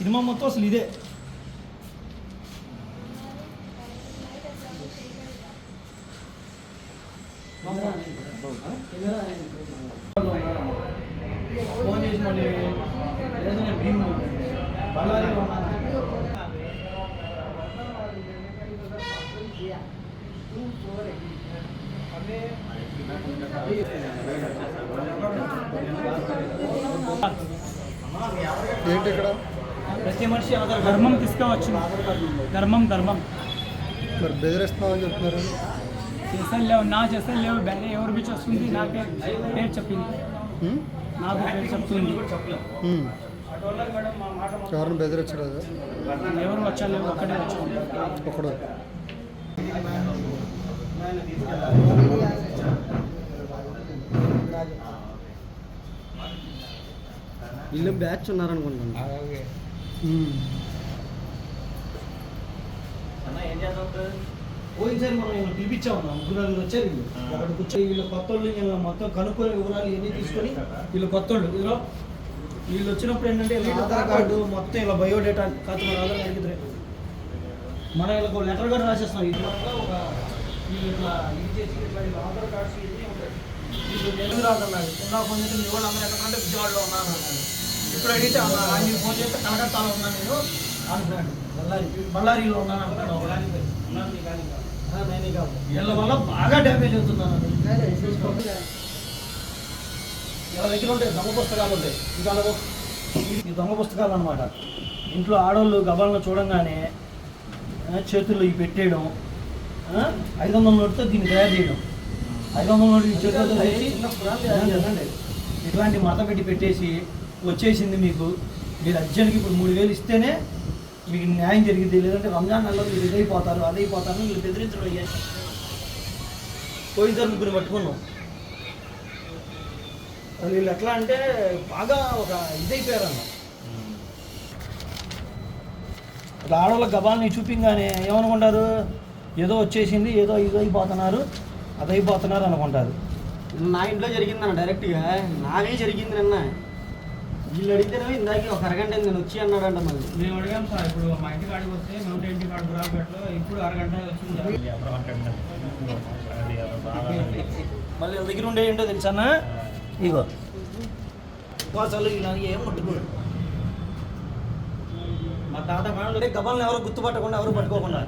Cinema మొత్తం అసలు ఇదే ఫోన్ చేసి మళ్ళీ లేదు నేను భీమ్ బళ్ళారిలో ఉన్నాను. ఏంటి ఇక్కడ ప్రతి మనిషి ఆధార్ ధర్మం తీసుకువచ్చింది ధర్మం ధర్మం. మరి బెదిరిస్తున్నామని చెప్తున్నారు. చేసలు లేవు నా చేసలు లేవు వేరే ఎవరు బి వస్తుంది నాకే పేరు చెప్పింది? నాకు పేరు చెప్తుంది. ఎవరిని బెదిరించలేదు ఎవరు వచ్చారు ఒక్కడే వచ్చాను ఒకడు. వీళ్ళు బ్యాచ్ ఉన్నారనుకుంటున్నాను. పోయినసారి మనం వీళ్ళు పిలిపించాము ముగ్గురు నలుగురు వచ్చారు వీళ్ళు. అక్కడ కూర్చొని వీళ్ళు కొత్త వాళ్ళు మొత్తం కనుక్కొని వివరాలు ఇవన్నీ తీసుకొని వీళ్ళు కొత్త వాళ్ళు. వీళ్ళు వీళ్ళు వచ్చినప్పుడు ఏంటంటే వీళ్ళ ఆధార్ కార్డు మొత్తం ఇలా బయోడేటా కాదు మన ఆధార్ కార్డు మనం వీళ్ళకి ఒక లెటర్ కూడా రాసేస్తాం ఇది ఒక ఇట్లా ఇది చేసి ఇట్లా ఆధార్ కార్డ్స్ ఇవన్నీ ఉంటాయి. వీళ్ళు తెలుగు రాదన్నాడు మీ వాళ్ళు అందరూ ఎక్కడ అంటే విజయవాడలో ఉన్నాను అన్నాడు ఇప్పుడు అడిగితే అన్న ఆయన ఫోన్ చేస్తే కలకత్తాలో ఉన్నాను నేను. అంటున్నాడు బళ్ళారి బళ్ళారిలో ఉన్నాను అంటున్నాడు. వీళ్ళ వల్ల బాగా డ్యామేజ్ అవుతున్నాను. వీళ్ళ దగ్గర ఉంటాయి దొంగ పుస్తకాలు ఉంటాయి ఇంకా అలాగో ఈ దొంగ పుస్తకాలు అనమాట ఇంట్లో ఆడవాళ్ళు గబాలను చూడంగానే చేతుల్లో ఇవి పెట్టేయడం ఆ, ఐదు వందల నోటితో దీన్ని తయారు చేయడం. ఐదు వందల నోటి చేతులతో. ఇట్లాంటి మత పెట్టి పెట్టేసి వచ్చేసింది మీకు. మీరు అర్జెంట్కి ఇప్పుడు మూడు వేలు ఇస్తేనే మీకు న్యాయం జరిగింది లేదంటే రంజాన్ నెలలో మీరు ఇదైపోతారు అదైపోతారు వీళ్ళు బెదిరించడం అయ్యాయి పోయినసారి ముగ్గురు పట్టుకున్నాం. వీళ్ళు ఎట్లా అంటే బాగా ఒక ఇదైపోయారు అన్న అట్లా ఆడవాళ్ళ గబాల్ని చూపింగానే ఏమనుకుంటారు? ఏదో వచ్చేసింది ఏదో ఇది అయిపోతున్నారు అది అయిపోతున్నారు అనుకుంటారు. నా ఇంట్లో జరిగిందన్న డైరెక్ట్గా నానే జరిగింది నిన్న. వీళ్ళు అడిగితేనే ఇందాక ఒక అరగంట నేను వచ్చి అన్నాడంట మళ్ళీ. మేము అడిగాం సార్ ఇప్పుడు మా ఇంటి కాడికి వస్తే నూట ఇంటి కాడ గురాపేటలో ఇప్పుడు అరగంట వచ్చింది మళ్ళీ వీళ్ళ దగ్గర ఉండే ఏంటో తెలుసా ఇగో అసలు ఇలా ఏం ముట్టుకోడు. మా తాత కాళ్ళు గబాలను ఎవరు గుర్తుపట్టకుండా ఎవరు పట్టుకోకుండా.